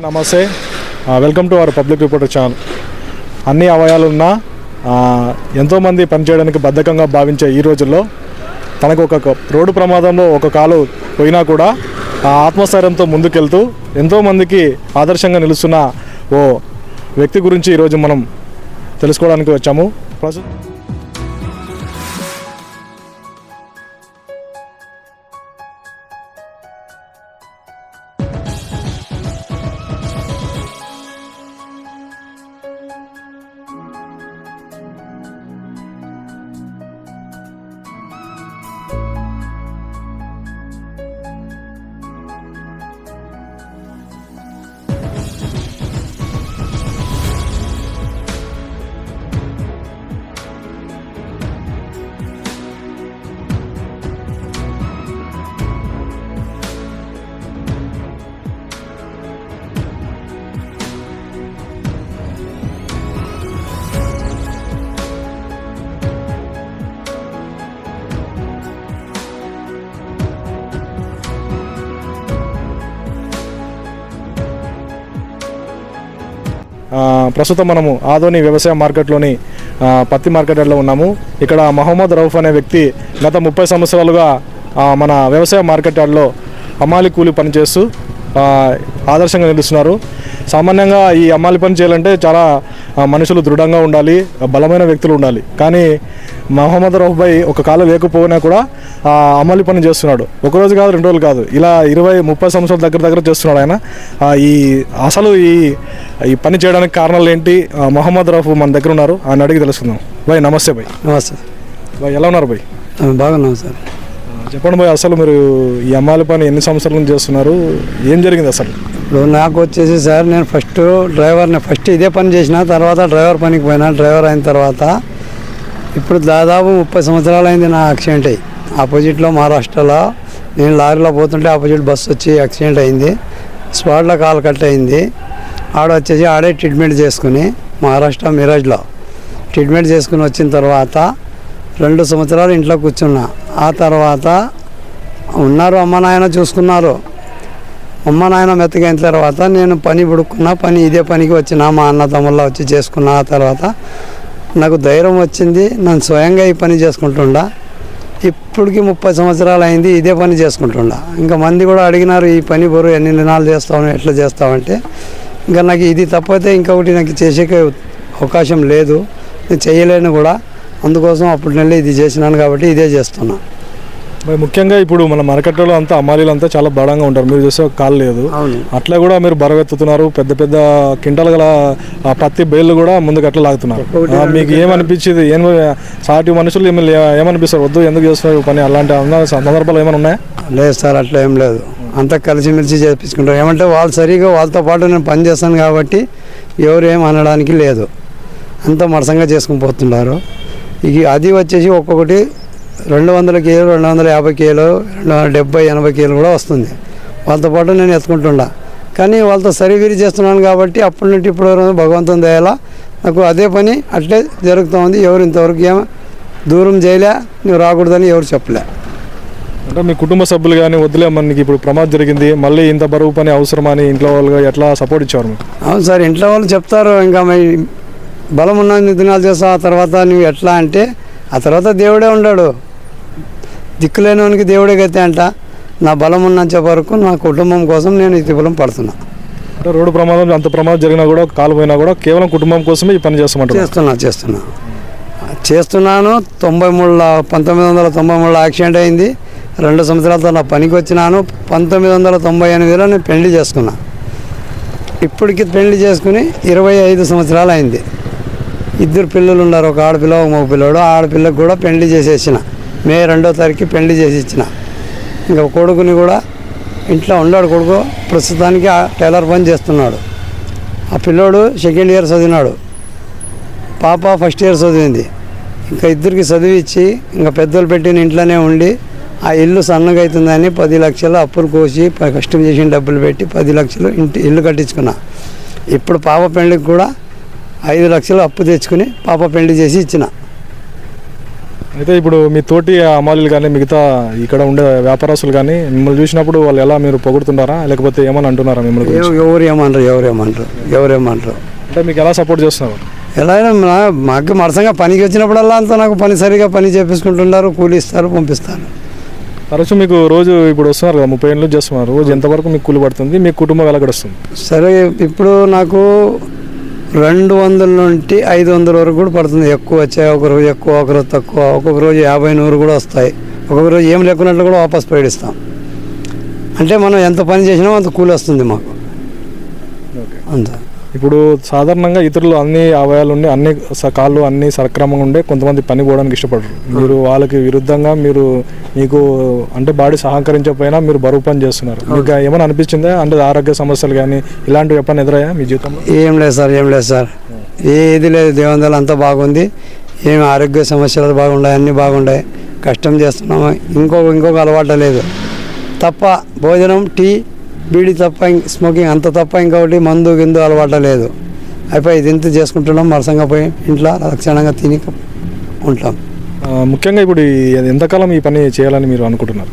అందరికీ నమస్తే. Welcome to our public reporter channel. అన్ని అవయాలున్నా ఎంతోమంది పనిచేయడానికి బద్ధకంగా భావించే ఈ రోజుల్లో తనకు ఒక ఒక రోడ్డు ప్రమాదంలో ఒక కాలు పోయినా కూడా ఆ ఆత్మస్థైర్యంతో ముందుకెళ్తూ ఎంతోమందికి ఆదర్శంగా నిలుస్తున్న ఓ వ్యక్తి గురించి ఈరోజు మనం తెలుసుకోవడానికి వచ్చాము. ప్రస్తుతం ప్రస్తుతం మనము ఆదోని వ్యవసాయ మార్కెట్లోని పత్తి మార్కెట్ ఉన్నాము. ఇక్కడ మహమ్మద్ రౌఫ్ అనే వ్యక్తి గత ముప్పై సంవత్సరాలుగా మన వ్యవసాయ మార్కెట్ అమాలి కూలి పనిచేస్తూ ఆదర్శంగా నిలుస్తున్నారు. సామాన్యంగా ఈ అమ్మాలి పని చేయాలంటే చాలా మనుషులు దృఢంగా ఉండాలి బలమైన వ్యక్తులు ఉండాలి. కానీ మహమ్మద్ రౌఫ్ భాయ్ ఒక కాలం లేకపోయినా కూడా ఆ అమలు పని చేస్తున్నాడు. ఒక రోజు కాదు రెండు రోజులు కాదు. ఇలా ఇరవై ముప్పై సంవత్సరాల దగ్గర దగ్గర చేస్తున్నాడు ఆయన. ఈ అసలు ఈ ఈ పని చేయడానికి కారణాలు ఏంటి? మహమ్మద్ రఫ్ మన దగ్గర ఉన్నారు. ఆయన అడిగి తెలుసుకుందాం. భాయ్ నమస్తే భాయ్. నమస్తే. భాయ్ ఎలా ఉన్నారు భాయ్? ఆ, బాగున్నాం సార్. చెప్పండి బాయ్ అసలు మీరు ఈ అమ్మాయిల పని ఎన్ని సంవత్సరాల నుంచి చేస్తున్నారు? ఏం జరిగింది అసలు? ఇప్పుడు నాకు వచ్చేసి సార్ నేను ఫస్ట్ డ్రైవర్ని ఫస్ట్ ఇదే పని చేసిన తర్వాత డ్రైవర్ పనికి పోయినా డ్రైవర్ అయిన తర్వాత ఇప్పుడు దాదాపు ముప్పై సంవత్సరాలు అయింది నా యాక్సిడెంట్ అయ్యి ఆపోజిట్లో మహారాష్ట్రలో నేను లారీలో పోతుంటే ఆపోజిట్ బస్సు వచ్చి యాక్సిడెంట్ అయింది. స్పాట్లో కాలు కట్ అయింది. ఆడ వచ్చేసి ఆడే ట్రీట్మెంట్ చేసుకుని మహారాష్ట్ర మిరాజ్లో ట్రీట్మెంట్ చేసుకుని వచ్చిన తర్వాత రెండు సంవత్సరాలు ఇంట్లో కూర్చున్నా. ఆ తర్వాత ఉన్నారు అమ్మ నాయన చూసుకున్నారు. అమ్మ నాయన మెత్తగైన తర్వాత నేను పని పుడుకున్నా పని ఇదే పనికి వచ్చిన మా అన్న తమ్ముళ్ళ వచ్చి చేసుకున్న ఆ తర్వాత నాకు ధైర్యం వచ్చింది. నేను స్వయంగా ఈ పని చేసుకుంటుండా. ఇప్పటికి ముప్పై సంవత్సరాలు అయింది ఇదే పని చేసుకుంటుండా. ఇంకా మంది కూడా అడిగినారు ఈ పని బరువు ఎన్ని దినాలు చేస్తావు ఎట్లా చేస్తావంటే ఇంకా నాకు ఇది తప్పైతే ఇంకొకటి నాకు చేసే అవకాశం లేదు నేను చేయలేను కూడా. అందుకోసం అప్పుడు నెల ఇది చేసినాను కాబట్టి ఇదే చేస్తున్నా. మరి ముఖ్యంగా ఇప్పుడు మన మార్కెట్లో అంతా అమ్మాలీలు అంతా చాలా బలంగా ఉంటారు. మీరు చూస్తే ఒక కాలు లేదు. అట్లా కూడా మీరు బరవెత్తుతున్నారు. పెద్ద పెద్ద కింటలు గల ఆ పత్తి బేళ్ళు కూడా ముందుకు అట్లా లాగుతున్నారు. మీకు ఏమనిపించింది? ఏం సాటి మనుషులు ఏమి- ఏమనిపిస్తారు? వద్దు ఎందుకు చేస్తున్నారు పని? అలాంటి సందర్భాలు ఏమైనా ఉన్నాయా? లేదు సార్ అట్లా ఏం లేదు. అంతా కలిసిమెలిసి చేపించుకుంటాం ఏమంటే వాళ్ళు సరిగా వాళ్ళతో పాటు నేను పని చేస్తాను కాబట్టి ఎవరు ఏం అనడానికి లేదు. అంతా మరసంగా చేసుకుని పోతున్నారు. ఇక అది వచ్చేసి ఒక్కొక్కటి రెండు వందల కేలు రెండు వందల యాభై కేలు రెండు వందల డెబ్బై ఎనభై కేలు కూడా వస్తుంది. వాళ్ళతో పాటు నేను ఎత్తుకుంటుండా. కానీ వాళ్ళతో సరిగిరి చేస్తున్నాను కాబట్టి అప్పటి నుండి వరకు భగవంతుని దయాల నాకు అదే పని అట్లే జరుగుతూ ఉంది ఎవరు ఇంతవరకు ఏం దూరం చేయలే నువ్వు రాకూడదని ఎవరు చెప్పలే. అంటే మీ కుటుంబ సభ్యులు కానీ వద్దులే మనకి ఇప్పుడు ప్రమాదం జరిగింది. మళ్ళీ ఇంత బరువు పని అవసరమని ఇంట్లో వాళ్ళు ఎట్లా సపోర్ట్ ఇచ్చారు అవును సార్ ఇంట్లో వాళ్ళు చెప్తారు. ఇంకా బలం ఉన్న దినాలు చేస్తావు ఆ తర్వాత నువ్వు ఎట్లా అంటే ఆ తర్వాత దేవుడే ఉన్నాడు దిక్కులేనివానికి దేవుడే గతి అంట. నా బలం ఉన్నంత వరకు నా కుటుంబం కోసం నేను ఇది బలం పడుతున్నా. అంటే రోడ్డు ప్రమాదం అంత ప్రమాదం జరిగినా కూడా కాలు పోయినా కూడా కేవలం కుటుంబం కోసమే ఈ పని చేస్తామంటారు చేస్తున్నా చేస్తున్నా. చేస్తున్నాను తొంభై మూడులో పంతొమ్మిది వందల తొంభై మూడులో యాక్సిడెంట్ అయింది. రెండు సంవత్సరాలతో నా పనికి వచ్చినాను. పంతొమ్మిది వందల తొంభై ఎనిమిదిలో నేను పెళ్ళి చేసుకున్నా. ఇప్పటికి పెళ్ళి చేసుకుని ఇరవై ఐదు సంవత్సరాలు అయింది. ఇద్దరు పిల్లలు ఉన్నారు. ఒక ఆడపిల్ల ఒక మగ పిల్లడు ఆడపిల్లకు కూడా పెళ్ళి చేసేసిన. మే రెండో తారీఖు పెళ్ళి చేసి ఇచ్చిన ఇంకా కొడుకుని కూడా ఇంట్లో ఉన్నాడు కొడుకు. ప్రస్తుతానికి ఆ టైలర్ పని చేస్తున్నాడు. ఆ పిల్లోడు సెకండ్ ఇయర్ చదివినాడు. పాప ఫస్ట్ ఇయర్ చదివింది. ఇంకా ఇద్దరికి చదివిచ్చి ఇంకా పెద్దలు పెట్టిన ఇంట్లోనే ఉండి ఆ ఇల్లు సన్నగా అవుతుందని పది లక్షలు అప్పులు కోసి ప- కష్టం చేసిన డబ్బులు పెట్టి పది లక్షలు ఇంటి ఇల్లు కట్టించుకున్నా. ఇప్పుడు పాప పెళ్ళికి కూడా ఐదు లక్షలు అప్పు తెచ్చుకుని పాప పెళ్ళి చేసి ఇచ్చిన. అయితే ఇప్పుడు మీ తోటి అమ్మాయిలు కానీ మిగతా ఇక్కడ ఉండే వ్యాపారస్తులు కానీ మిమ్మల్ని చూసినప్పుడు వాళ్ళు ఎలా మీరు పొగుడుతున్నారా? లేకపోతే ఏమని అంటున్నారా మిమ్మల్ని ఎవరు ఏమనరు ఎవరు ఏమనరు ఎవరు ఏమనరు. అంటే మీకు ఎలా సపోర్ట్ చేస్తున్నారు? ఎలా అయినా మాకు మరసంగా పనికి వచ్చినప్పుడల్లా అంతా నాకు పని సరిగా పని చేపించుకుంటున్నారు కూలి ఇస్తారు పంపిస్తారు. తరచు మీకు రోజు ఇప్పుడు వస్తున్నారు కదా ముప్పై ఏళ్ళు చేస్తున్నారు రోజు ఎంతవరకు మీకు కూలి పడుతుంది? మీ కుటుంబం ఎలా గడుస్తుంది? సరే ఇప్పుడు నాకు రెండు వందల నుండి ఐదు వందల వరకు కూడా పడుతుంది. ఎక్కువ వచ్చాయి ఒక రోజు ఎక్కువ ఒక రోజు తక్కువ ఒక్కొక్క రోజు యాభై నూరు కూడా వస్తాయి. ఒక్కొక్క రోజు ఏం లేకున్నట్లు కూడా వాపస్ పడిస్తాం అంటే మనం ఎంత పని చేసినా అంత కూలి వస్తుంది మాకు. అంత. ఇప్పుడు సాధారణంగా ఇతరులు అన్ని అవయాలు ఉండి అన్ని స- కాళ్ళు అన్ని సక్రమంగా ఉండే కొంతమంది పని పోవడానికి ఇష్టపడరు. మీరు వాళ్ళకి విరుద్ధంగా మీరు మీకు అంటే బాడీ సహకరించకపోయినా మీరు బరువు పని చేస్తున్నారు. మీకు ఏమైనా అనిపించిందా? అంటే ఆరోగ్య సమస్యలు కానీ ఇలాంటివి ఎప్పుడైనా ఎదురయ్యా మీ జీవితంలో? ఏం లేదు సార్ ఏం లేదు సార్. ఏది లేదు దేవందలు అంతా బాగుంది. ఏమి ఆరోగ్య సమస్యలు బాగున్నాయి అన్నీ బాగున్నాయి కష్టం చేస్తున్నాము. ఇంకొక ఇంకొక అలవాటు లేదు. తప్ప భోజనం టీ బీడి తప్ప స్మోకింగ్ అంత తప్ప ఇంకొకటి మందు గిందు అలవాటు లేదు. అయిపోయి ఇది ఇంత చేసుకుంటున్నాం మరసంగా పోయి ఇంట్లో లక్షణంగా తిని ఉంటాం. ముఖ్యంగా ఇప్పుడు ఎంతకాలం ఈ పని చేయాలని మీరు అనుకుంటున్నారు?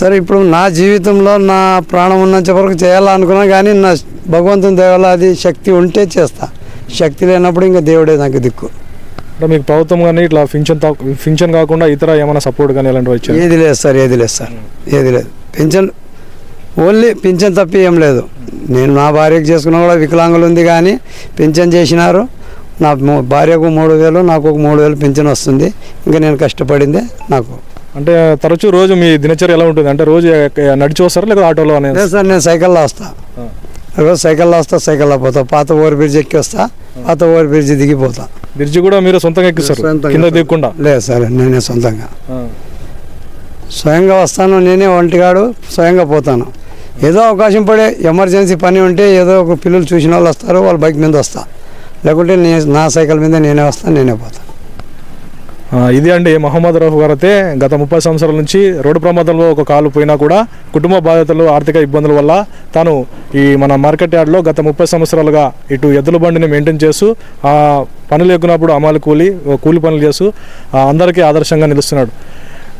సరే ఇప్పుడు నా జీవితంలో నా ప్రాణం ఉన్నంత వరకు చేయాలనుకున్నా కానీ నా భగవంతుని దేవాల అది శక్తి ఉంటే చేస్తా. శక్తి లేనప్పుడు ఇంకా దేవుడే నాకు దిక్కు. అంటే మీకు ప్రభుత్వం కానీ ఇట్లా ఫింక్షన్ ఫింక్షన్ కాకుండా ఇతర ఏమైనా సపోర్ట్ కానీ ఇలాంటివి ఏది లేదు సార్ ఏది లేదు సార్. ఏది లేదు. పింఛన్ ఓన్లీ పింఛన్ తప్పి ఏం లేదు. నేను నా భార్యకు చేసుకున్నా కూడా వికలాంగులు ఉంది కానీ పింఛన్ చేసినారు. నా భార్యకు మూడు వేలు నాకు ఒక మూడు వేలు పింఛన్ వస్తుంది. ఇంకా నేను కష్టపడిందే నాకు. అంటే తరచూ రోజు మీ దినచర్య ఎలా ఉంటుంది? అంటే రోజు నడిచి వస్తారా లేదా ఆటోలో అనేది సార్ నేను సైకిల్లో వస్తా రోజు సైకిల్లో వస్తా సైకిల్లో పోతా. పాత ఓవర్ బ్రిడ్జ్ ఎక్కి వస్తా పాత ఓవర్ బ్రిడ్జ్ దిగిపోతా. బ్రిడ్జి కూడా మీరు సొంతంగా ఎక్కిస్తారు. కింద దిగకుండా? లేదు సార్ నేనే సొంతంగా. స్వయంగా వస్తాను నేనే ఒంటిగాడు స్వయంగా పోతాను. ఏదో అవకాశం పడే ఎమర్జెన్సీ పని ఉంటే ఏదో ఒక పిల్లలు చూసిన వాళ్ళు వస్తారు వాళ్ళ బైక్ మీద వస్తా. లేకుంటే నే నా సైకిల్ మీద నేనే వస్తాను నేనే పోతాను ఇది అండి మహమ్మద్ రఫ్ గారు అయితే గత ముప్పై సంవత్సరాల నుంచి రోడ్డు ప్రమాదంలో ఒక కాలు పోయినా కూడా కుటుంబ బాధ్యతలు ఆర్థిక ఇబ్బందుల వల్ల తాను ఈ మన మార్కెట్ యార్డ్లో గత ముప్పై సంవత్సరాలుగా ఇటు ఎద్దుల బండిని మెయింటైన్ చేస్తూ ఆ పనులు ఎక్కునప్పుడు అమలు కూలి కూలి పనులు చేస్తూ అందరికీ ఆదర్శంగా నిలుస్తున్నాడు.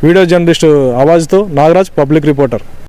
వీడియో జర్నలిస్టు ఆవాజ్తో నాగరాజ్ పబ్లిక్ రిపోర్టర్.